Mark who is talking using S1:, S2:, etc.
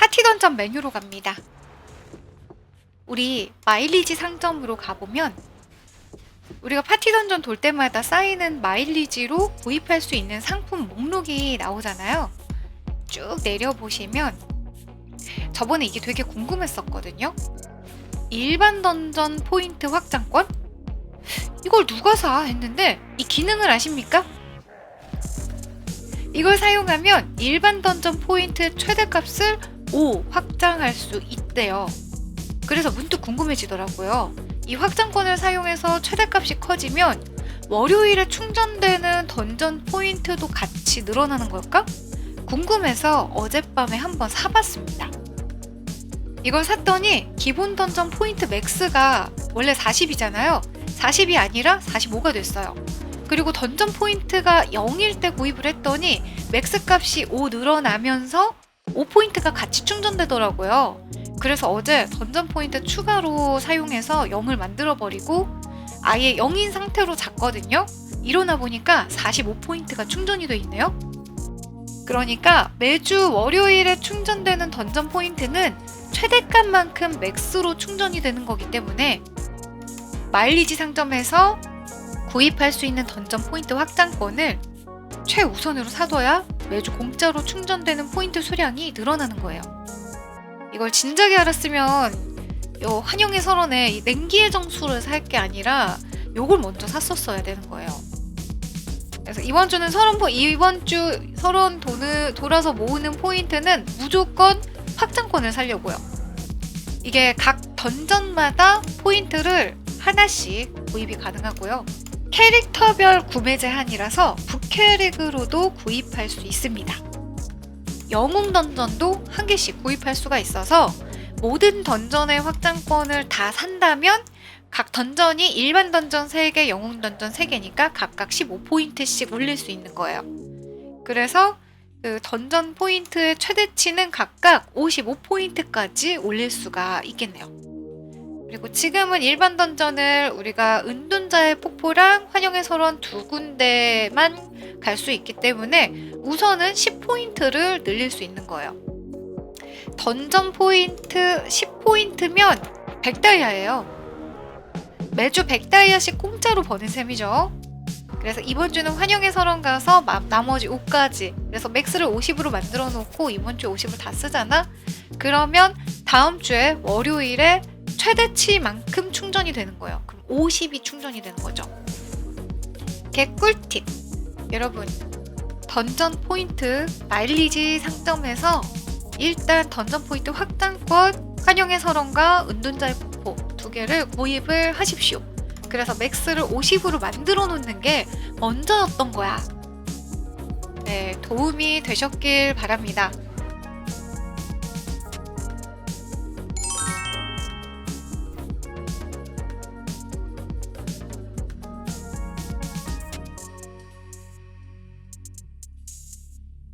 S1: 파티 던전 메뉴로 갑니다. 우리 마일리지 상점으로 가보면 우리가 파티 던전 돌 때마다 쌓이는 마일리지로 구입할 수 있는 상품 목록이 나오잖아요. 쭉 내려보시면 저번에 이게 되게 궁금했었거든요. 일반 던전 포인트 확장권? 이걸 누가 사? 했는데 이 기능을 아십니까? 이걸 사용하면 일반 던전 포인트 최대값을 5 확장할 수 있대요. 그래서 문득 궁금해지더라고요. 이 확장권을 사용해서 최대값이 커지면 월요일에 충전되는 던전 포인트도 같이 늘어나는 걸까? 궁금해서 어젯밤에 한번 사봤습니다. 이걸 샀더니 기본 던전 포인트 맥스가 원래 40이잖아요. 40이 아니라 45가 됐어요. 그리고 던전 포인트가 0일 때 구입을 했더니 맥스 값이 5 늘어나면서 5포인트가 같이 충전되더라고요. 그래서 어제 던전 포인트 추가로 사용해서 0을 만들어 버리고 아예 0인 상태로 잤거든요. 일어나 보니까 45포인트가 충전이 돼 있네요. 그러니까 매주 월요일에 충전되는 던전 포인트는 최대값만큼 맥스로 충전이 되는 거기 때문에 마일리지 상점에서 구입할 수 있는 던전 포인트 확장권을 최우선으로 사둬야 매주 공짜로 충전되는 포인트 수량이 늘어나는 거예요. 이걸 진작에 알았으면 요 환영의 설원에 이 냉기의 정수를 살 게 아니라 요걸 먼저 샀었어야 되는 거예요. 그래서 이번 주는 설원 포 이번 주 설원 돈을 돌아서 모으는 포인트는 무조건 확장권을 살려고요. 이게 각 던전마다 포인트를 하나씩 구입이 가능하고요. 캐릭터별 구매 제한이라서 북캐릭으로도 구입할 수 있습니다. 영웅 던전도 한 개씩 구입할 수가 있어서 모든 던전의 확장권을 다 산다면 각 던전이 일반 던전 3개, 영웅 던전 3개니까 각각 15포인트씩 올릴 수 있는 거예요. 그래서 그 던전 포인트의 최대치는 각각 55포인트까지 올릴 수가 있겠네요. 그리고 지금은 일반 던전을 우리가 은둔자의 폭포랑 환영의 설원 두 군데만 갈 수 있기 때문에 우선은 10포인트를 늘릴 수 있는 거예요. 던전 포인트 10포인트면 100다이아예요. 매주 100다이아씩 공짜로 버는 셈이죠. 그래서 이번 주는 환영의 설원 가서 마- 나머지 5까지 그래서 맥스를 50으로 만들어 놓고 이번 주에 50을 다 쓰잖아. 그러면 다음 주에 월요일에 최대치만큼 충전이 되는 거예요. 그럼 50이 충전이 되는 거죠. 개꿀팁. 여러분, 던전 포인트 마일리지 상점에서 일단 던전 포인트 확장권, 환영의 설원과 은둔자의 폭포 두 개를 구입을 하십시오. 그래서 맥스를 50으로 만들어 놓는 게 먼저였던 거야. 네, 도움이 되셨길 바랍니다.